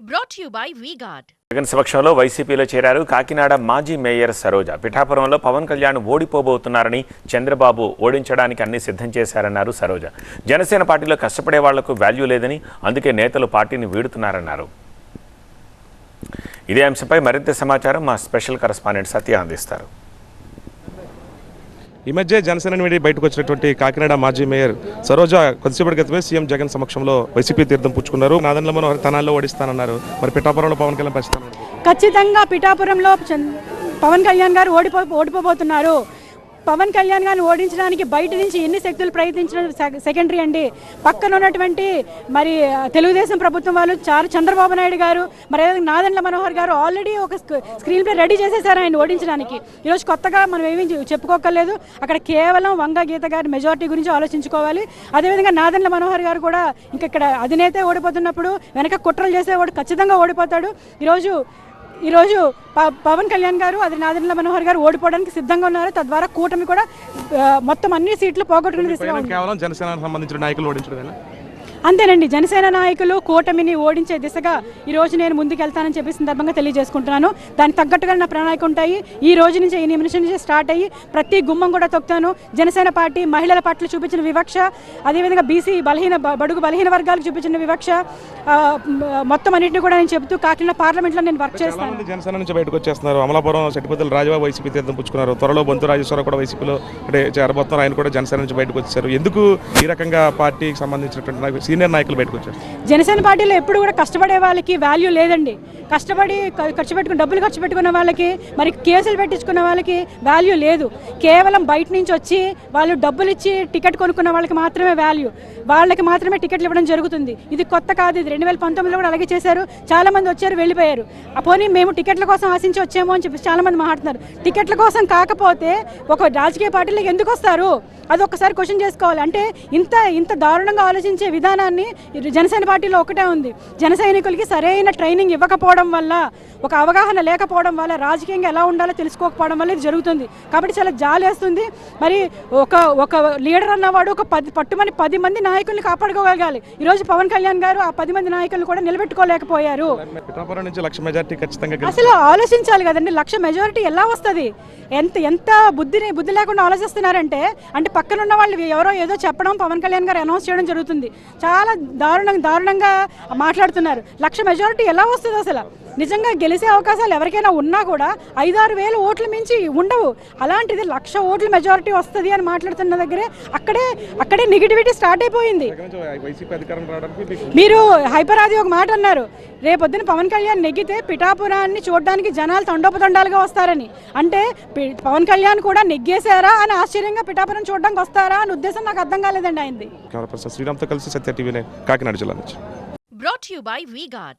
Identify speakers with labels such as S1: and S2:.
S1: Brought you by V Guard
S2: Jagan సమక్షంలో వైసీపీలో చేరారు కాకినాడ మాజీ మేయర్ సరోజ. పిఠాపురంలో పవన్ కళ్యాణ్ ఓడిపోబోతున్నారని చంద్రబాబు ఓడించడానికి అన్ని సిద్ధం చేశారన్నారు సరోజ. జనసేన పార్టీలో కష్టపడే వాళ్ళకు వాల్యూ లేదని అందుకే నేతలు పార్టీని వీడుతున్నారన్నారు. ఇదే అంశంపై మరింత సమాచారం మా స్పెషల్ కరస్పాండెంట్ సత్య అందిస్తారు.
S3: ఈ మధ్య జనసేన నుండి బయటకు వచ్చినటువంటి కాకినాడ మాజీ మేయర్ సరోజ కొద్దిసేపటి క్రితమే సీఎం జగన్ సమక్షంలో వైసీపీ తీర్థం పుచ్చుకున్నారు. నాదన్ల మనోహర్ తనాల్లో ఓడిస్తానన్నారు. మరి పిఠాపురంలో పవన్ కళ్యాణ్ పరిస్థితి
S4: ఖచ్చితంగా పిఠాపురంలో చంద్- పవన్ కళ్యాణ్ గారు ఓడిపో ఓడిపోబోతున్నారు. పవన్ కళ్యాణ్ గారిని ఓడించడానికి బయట నుంచి ఎన్ని శక్తులు ప్రయత్నించిన సె- సెకండరీ అండి. పక్కన ఉన్నటువంటి మరి తెలుగుదేశం ప్రభుత్వం వాళ్ళు చారు చంద్రబాబు నాయుడు గారు మరి నాదండ్ల మనోహర్ గారు ఆల్రెడీ ఒక స్క్రీన్ ప్లే రెడీ చేసేసారు ఆయన ఓడించడానికి. ఈరోజు కొత్తగా మనం ఏమీ చెప్పుకోకర్లేదు అక్కడ కేవలం వంగ గీత గారి మెజారిటీ గురించి ఆలోచించుకోవాలి. అదేవిధంగా నాదండ్ల మనోహర్ గారు కూడా ఇంకా ఇక్కడ అధినేత ఓడిపోతున్నప్పుడు వెనక కుట్రలు చేసేవాడు ఖచ్చితంగా ఓడిపోతాడు. ఈరోజు ఈరోజు పవన్ కళ్యాణ్ గారు అది నాదెండ్ల మనోహర్ గారు ఓడిపోవడానికి సిద్ధంగా ఉన్నారు. తద్వారా కూటమి కూడా మొత్తం అన్ని సీట్లు పోగొట్టుకునే
S3: కేవలం జనసేనకు సంబంధించిన నాయకులు ఓడించడమేనా?
S4: అంతేనండి. జనసేన నాయకులు కూటమిని ఓడించే దిశగా ఈ రోజు నేను ముందుకు వెళ్తానని చెప్పి సందర్భంగా తెలియజేసుకుంటున్నాను. దానికి తగ్గట్టుగా నా ప్రణాళిక ఉంటాయి. ఈ రోజు నుంచి ఈ నిమిషం నుంచి స్టార్ట్ అయ్యి ప్రతి గుమ్మం కూడా తొక్కుతాను. జనసేన పార్టీ మహిళల పట్ల చూపించిన వివక్ష అదేవిధంగా బీసీ బలహీన బడుగు బలహీన వర్గాలకు చూపించిన వివక్ష మొత్తం అన్నింటినీ కూడా నేను చెబుతూ కాకినాడ పార్లమెంట్లో నేను వర్క్ చేస్తాను.
S3: జనసేన నుంచి బయటకు వచ్చేస్తున్నారు. అమలాపురం సెట్టిపతులు రాజబాబు వైసీపీ తీర్థం పుచ్చుకున్నారు. త్వరలో బొంతు రాజేశ్వర కూడా వైసీపీలో అంటే చేరబోతున్నారు. ఆయన కూడా జనసేన నుంచి బయటకు వచ్చారు ఎందుకు ఈ రకంగా పార్టీకి సంబంధించినటువంటి సీనియర్ నాయకులు బయటకు వచ్చారు.
S4: జనసేన పార్టీలో ఎప్పుడు కూడా కష్టపడే వాళ్ళకి వాల్యూ లేదండి. కష్టపడి ఖర్చు పెట్టుకుని డబ్బులు ఖర్చు పెట్టుకున్న వాళ్ళకి మరి కేసులు పెట్టించుకున్న వాళ్ళకి వాల్యూ లేదు. కేవలం బయట నుంచి వచ్చి వాళ్ళు డబ్బులు ఇచ్చి టికెట్ కొనుక్కున్న వాళ్ళకి మాత్రమే వాల్యూ వాళ్ళకి మాత్రమే టికెట్లు ఇవ్వడం జరుగుతుంది. ఇది కొత్త కాదు ఇది రెండు వేల పంతొమ్మిదిలో కూడా అలాగే చేశారు. చాలామంది వచ్చారు వెళ్ళిపోయారు. ఆ పోనీ మేము టికెట్ల కోసం ఆశించి వచ్చాము అని చెప్పి చాలామంది మాట్లాడుతున్నారు. టికెట్ల కోసం కాకపోతే ఒక రాజకీయ పార్టీలకు ఎందుకు వస్తారు? అది ఒక్కసారి క్వశ్చన్ చేసుకోవాలి. అంటే ఇంత ఇంత దారుణంగా ఆలోచించే విధానాన్ని ఈ జనసేన పార్టీలో ఒకటే ఉంది. జన సైనికులకి సరైన ట్రైనింగ్ ఇవ్వకపోవడం వల్ల ఒక అవగాహన లేకపోవడం వల్ల రాజకీయంగా ఎలా ఉండాలో తెలుసుకోకపోవడం వల్ల ఇది జరుగుతుంది. కాబట్టి చాలా జాలేస్తుంది. మరి ఒక ఒక లీడర్ అన్నవాడు ఒక పది పట్టుమని పది మంది నాయకుల్ని కాపాడుకోగలగాలి. ఈరోజు పవన్ కళ్యాణ్ గారు ఆ పది మంది నాయకులను కూడా నిలబెట్టుకోలేకపోయారు. అసలు ఆలోచించాలి కదండి లక్ష మెజారిటీ ఎలా వస్తుంది? ఎంత ఎంత బుద్ధిని బుద్ధి లేకుండా ఆలోచిస్తున్నారంటే అంటే పక్కన ఉన్న వాళ్ళు ఎవరో ఏదో చెప్పడం పవన్ కళ్యాణ్ గారు అనౌన్స్ చేయడం జరుగుతుంది. చాలా దారుణంగా దారుణంగా మాట్లాడుతున్నారు. లక్ష మెజారిటీ ఎలా వస్తుంది అసలు? నిజంగా గెలిచే అవకాశాలు ఎవరికైనా ఉన్నా కూడా ఐదారు వేల ఓట్లు మించి ఉండవు. అలాంటిది లక్ష ఓట్ల మెజారిటీ వస్తుంది అని మాట్లాడుతున్న దగ్గరే అక్కడే అక్కడే నెగిటివిటీ స్టార్ట్ అయిపోయింది. మీరు హైపర్ ఆది ఒక మాట అన్నారు. రేపొద్దున పవన్ కళ్యాణ్ నెగ్గితే పిఠాపురాన్ని చూడడానికి జనాలు తండోపతండాలుగా వస్తారని. అంటే పి- పవన్ కళ్యాణ్ కూడా నెగ్గేశారా అని ఆశ్చర్యంగా పిఠాపురం చూడడానికి వస్తారా అని ఉద్దేశం నాకు అర్థం కాలేదండి ఆయనది.
S3: శ్రీరామ్తో కలిసి సత్య టీవీ నైన్ కాకినాడ జిల్లా నుంచి
S1: Brought to you by VGuard.